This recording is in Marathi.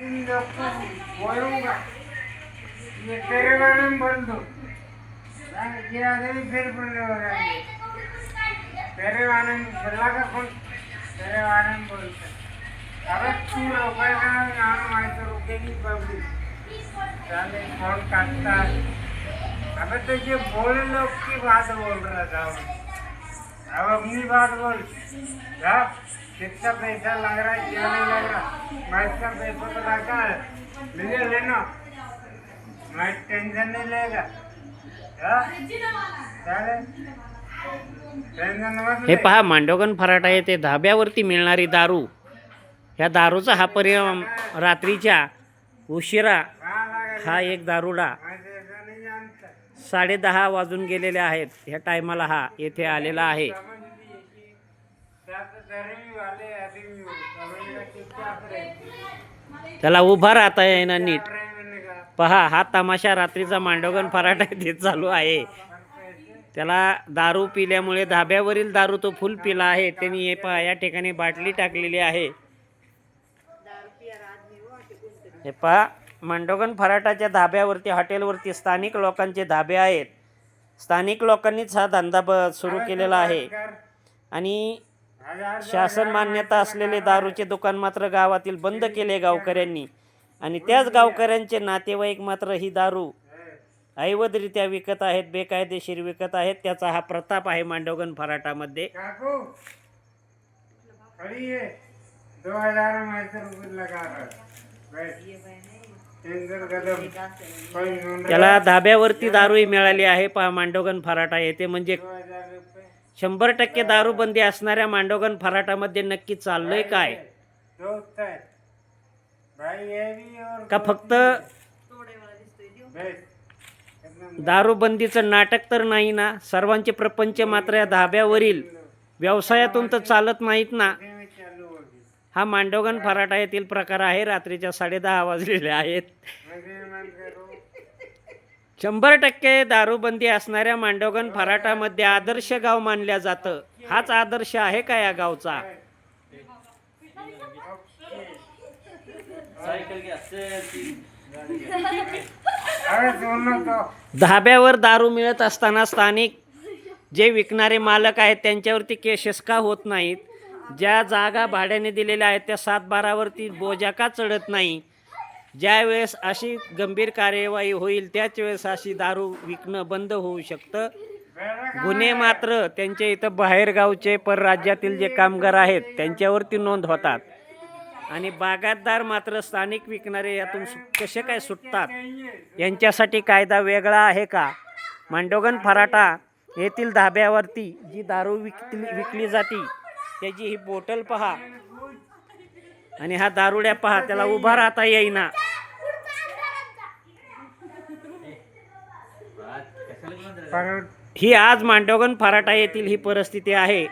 వరువుగా ఈ పెరగడం బంధు ఇలాగని పేర్కొనేవారు పెరగడం పిల్లగకుండా పెరగడం బంధు అరవై రూపాయలు నాలుగు ఐదు రూపాయలు బంధు चाले फोन काटता अबे तो ये बोल लोग की बात बोल रहा था अब अपनी बात बोल जा कितना पैसा लग रहा है क्या नहीं लग रहा मैं इसका पैसा तो लगता है मुझे लेना मैं टेंशन नहीं लेगा हे। पहा मांडवगण फराटा येथे धाब्यावरती मिळणारी दारू. ह्या दारूचा हा परिणाम रात्रीच्या उशिरा हा एक दारुडा जानता साडेदहा वाजून गेलेले आहेत. ह्या टायमाला हा येथे आलेला आहे समझ लिए कि सात धर्मी वाले आदमी हो, समझ का चुपचाप रहे त्याला उभा राहता येईना नीट. कहा पहा हा तमाशा रात्रीचा मांडवगण फराटा येथे चालू आहे. त्याला दारू पिल्यामुळे धाब्यावरील दारू तो फुल पिला आहे. त्यांनी हे पहा या ठिकाणी बाटली टाकलेली आहे. हे पहा मांडोगण फराटाच्या धाब्यावरती हॉटेलवरती स्थानिक लोकांचे धाबे आहेत. स्थानिक लोकांनीच हा धंदा ब सुरू केलेला आहे. आणि शासन मान्यता असलेले दारूचे दुकान मात्र गावातील बंद केले गावकऱ्यांनी. आणि त्याच गावकऱ्यांचे नातेवाईक मात्र ही दारू ऐवदरित्या विकत आहेत बेकायदेशीर विकत आहेत. त्याचा हा प्रताप आहे मांडवगण फराटामध्ये. त्याला धाब्यावरती दारूही मिळाली आहे. पहा मांडवगण फराटा येथे म्हणजे शंभर टक्के दारूबंदी असणाऱ्या मांडोगन फराटामध्ये नक्की चाललंय काय? का फक्त दारूबंदीचं नाटक तर नाही ना? सर्वांचे प्रपंच मात्र या धाब्यावरील. व्यवसायातून तर चालत नाहीत ना? हा मांडोगन फराटा येथील प्रकार आहे. रात्रीच्या साडेदहा वाजलेले आहेत. शंभर टक्के दारूबंदी असणाऱ्या मांडवगण फराटामध्ये आदर्श गाव मानल्या जातं. हाच आदर्श आहे का या गावचा? धाब्यावर दारू मिळत असताना स्थानिक जे विकणारे मालक आहेत त्यांच्यावरती केसेस का होत नाहीत? ज्या जागा भाड्याने दिलेल्या आहेत त्या सात बारावरती बोजा का चढत नाही? ज्या वेळेस अशी गंभीर कार्यवाही होईल त्याच वेळेस अशी दारू विकणं बंद होऊ शकतं. गुन्हे मात्र त्यांच्या इथं बाहेरगावचे परराज्यातील जे कामगार आहेत त्यांच्यावरती नोंद होतात. आणि बागायतदार मात्र स्थानिक विकणारे यातून सु- कसे काय सुटतात? यांच्यासाठी कायदा वेगळा आहे का? मांडोगन फराटा येथील धाब्यावरती जी दारू विकली विकली जाते त्याची ही बोटल पहा. आणि हा दारुड्या पहा त्याला उभा राहता येईना. पर ही आज मांडोगन फराटा येथील ही परिस्थिती आहे.